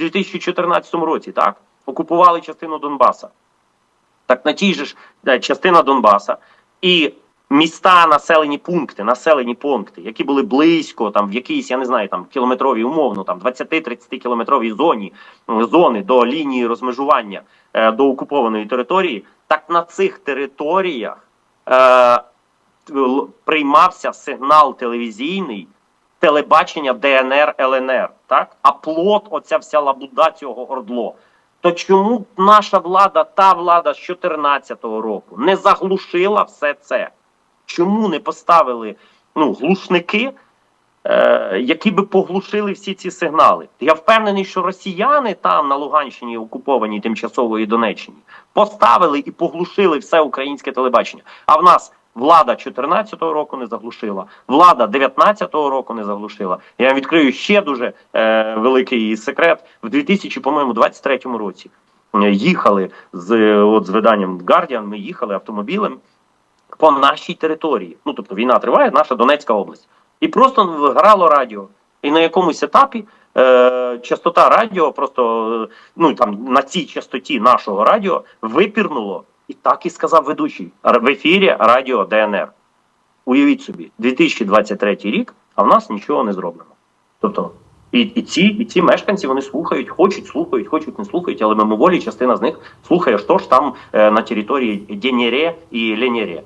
2014 році, так? Окупували частину Донбаса. Так на тій же ж е, частина Донбаса і міста, населені пункти, населені пункти, які були близько, там в якійсь, я не знаю, там кілометровій, умовно, там 20-30 кілометровій зоні зони до лінії розмежування е, до окупованої території, так на цих територіях е, приймався сигнал телевізійний телебачення ДНР ЛНР, так? А плод, оця вся лабуда цього ордло. То чому наша влада, та влада з 2014 року, не заглушила все це? Чому не поставили ну, глушники, е, які би поглушили всі ці сигнали? Я впевнений, що росіяни там на Луганщині, окупованій тимчасово і Донеччині, поставили і поглушили все українське телебачення. А в нас влада 2014 року не заглушила, влада 2019 року не заглушила. Я вам відкрию ще дуже е, великий секрет. В 2000, по-моєму, 23 році е, їхали з е, от з виданням Guardian, Ми їхали автомобілем по нашій території. Ну тобто війна триває, наша Донецька область, і просто грало радіо. І на якомусь етапі е, частота радіо, просто е, ну там на цій частоті нашого радіо випірнуло, і так і сказав ведучий в ефірі Радіо ДНР. Уявіть собі, 2023 рік, а в нас нічого не зроблено. Тобто, і, і ці, і ці мешканці вони слухають, хочуть, слухають, хочуть, не слухають, але мимоволі частина з них слухає, що ж там е, на території Денєре і Ленєре.